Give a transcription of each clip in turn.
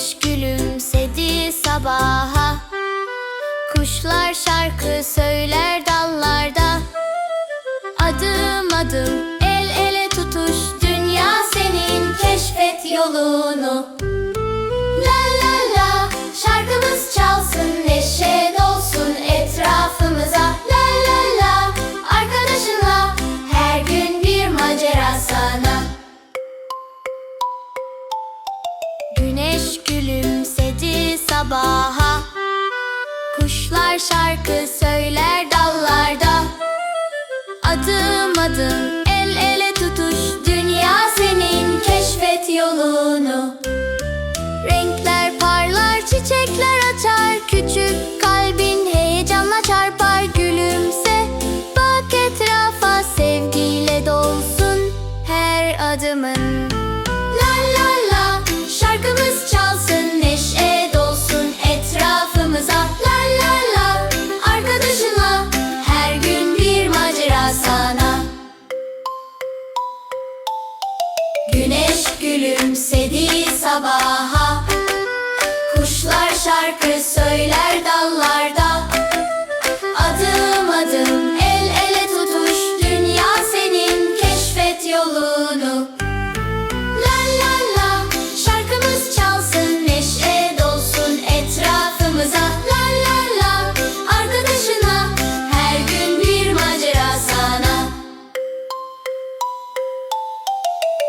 güneş gülümsedi sabaha. Kuşlar şarkı söyler dallarda. Adım adım el ele tutuş Dünya senin keşfet yolunu. Şarkı söyler dallarda. Adım adım Güneş gülümsedi sabaha. Kuşlar şarkı söyler dallarda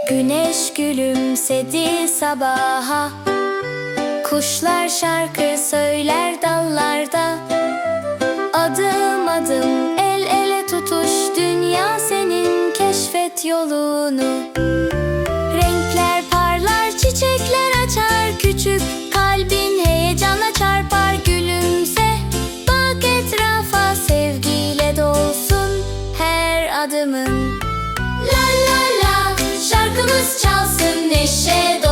Güneş gülümsedi sabaha. Kuşlar şarkı söyler dallarda. Adım adım el ele tutuş Dünya senin keşfet yolunu. Renkler parlar çiçekler açar Küçük kalbin heyecanla çarpar Gülümse. Bak etrafa sevgiyle dolsun her adımın şarkımız çalsın neşe La